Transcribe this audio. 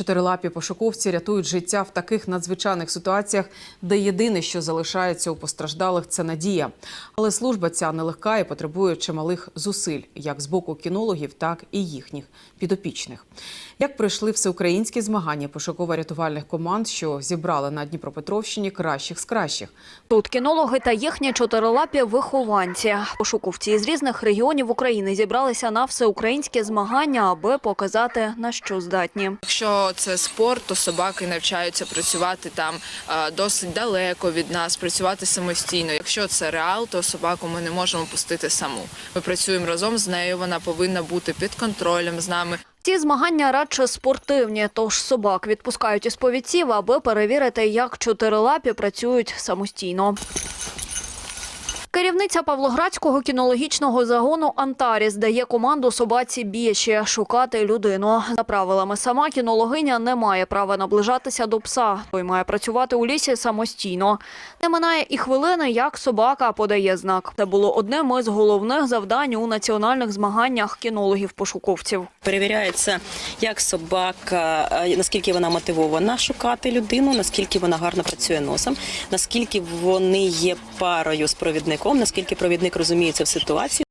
Чотирилапі пошуковці рятують життя в таких надзвичайних ситуаціях, де єдине, що залишається у постраждалих, це надія. Але служба ця нелегка і потребує чималих зусиль, як з боку кінологів, так і їхніх підопічних. Як пройшли всеукраїнські змагання пошуково-рятувальних команд, що зібрали на Дніпропетровщині кращих з кращих. Тут кінологи та їхні чотирилапі вихованці. Пошуковці із різних регіонів України зібралися на всеукраїнські змагання, аби показати на що здатні. Якщо це спорт, то собаки навчаються працювати там досить далеко від нас, працювати самостійно. Якщо це реал, то собаку ми не можемо пустити саму. Ми працюємо разом з нею. Вона повинна бути під контролем з нами. Ці змагання радше спортивні, тож собак відпускають із повідців, аби перевірити, як чотирилапі працюють самостійно. Керівниця Павлоградського кінологічного загону Антаріс дає команду собаці Бєші шукати людину. За правилами сама кінологиня не має права наближатися до пса. Той має працювати у лісі самостійно. Не минає і хвилини, як собака подає знак. Це було одним із головних завдань у національних змаганнях кінологів-пошуковців. Перевіряється, як собака, е, наскільки вона мотивована шукати людину, наскільки вона гарно працює носом, наскільки вони є парою з провідником, наскільки провідник розуміється в ситуації.